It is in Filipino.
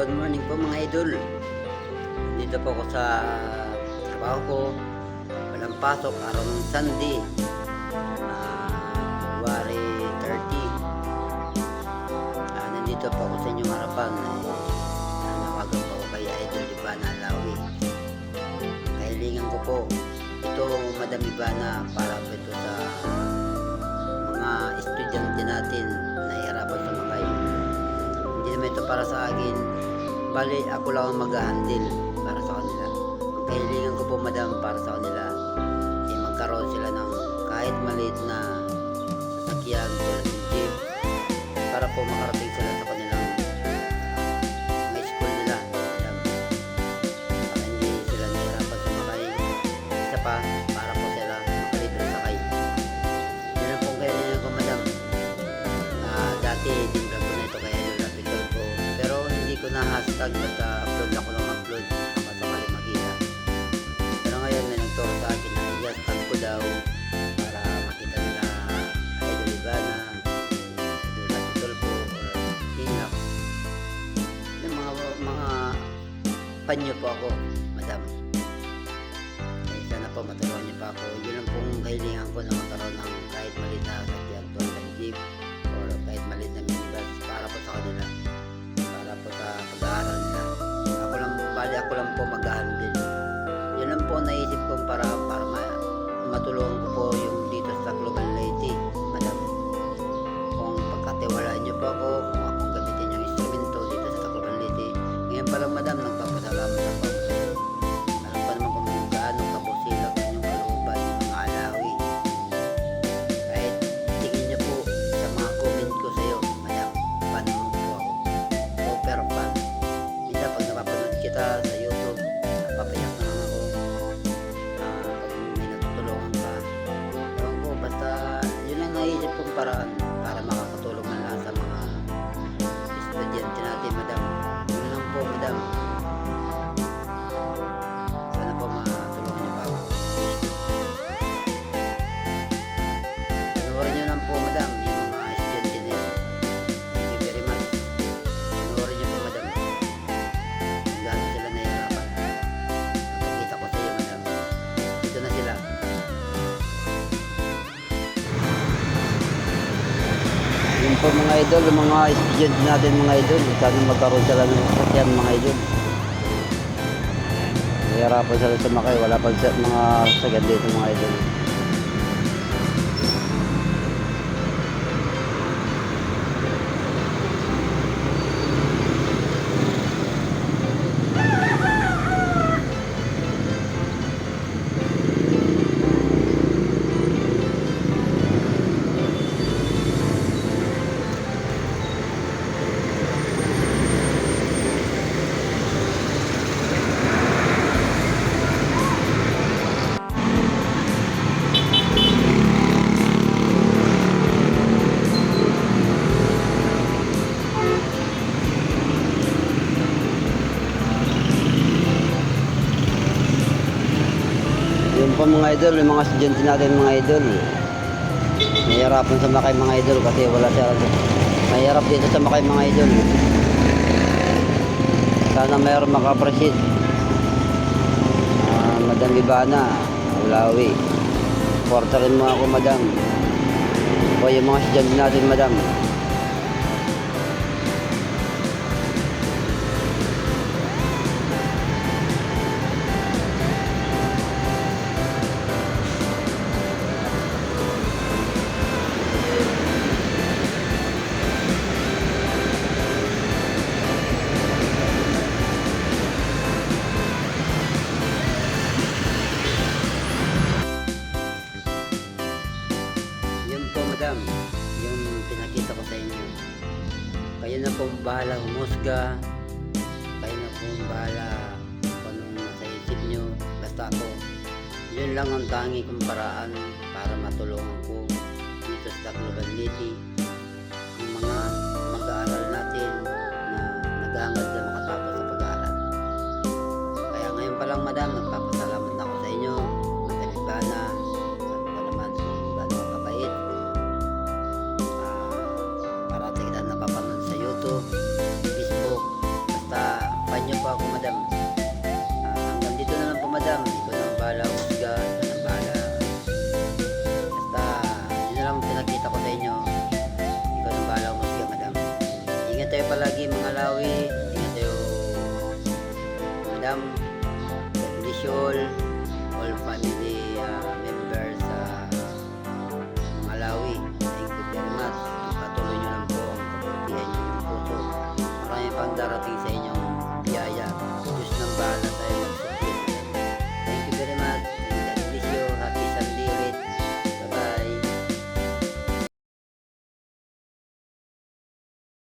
good morning po mga idol. Dito po ako sa trabaho ko. Walang pasok, araw ng Sunday. Ah, February 30. Ah, nandito po ako sa inyong harapan. Nanawagan po ako kay Idol Ivana Lawi. Kahilingan ko po. Ito, Madam Ivana, para po ito sa mga estudyante natin na hirapan sumakay. Hindi naman ito para sa akin. Bali, ako lang ang mag-handle para sa kanila. Ang kahilingan ko po, madam, para sa kanila, ay magkaroon sila ng kahit maliit na sasakyan tulad panyo po ako madam. Eh, sana po matulungan niyo pa ako. Yun lang pong kahilingan ko na magkaroon ng kahit maliit na sakyan tulad ng jeep or kahit maliit na minibus para po sa kanila. Para po sa pag-aaral nila. Ako lang bali ako lang po mag-handle naisip kong Yun po mga idol, mga estudyante natin mga idol. Sana magkaroon sila ng sasakyan mga idol. Nahihirapan sila sumakay. Wala pa sa mga sasakyan dito mga idol. Yun po mga idol, yung mga estudyante natin mga idol. Nahihirapan sa makay mga idol kasi wala siya. Mahirap dito sa makay mga idol. Sana mayroon makaproceed. Ah, Madam Ivana, Ulawi. Porta rin mo ako, Madam. O yung mga estudyante natin, Madam. Kayo na po bahala humusga. Kayo na po bahala kung anong nasa isip nyo. Basta ako. Yun lang ang tangi kong paraan para matulungan ko Palagi mga lawi. Ingat tayo, madam. All.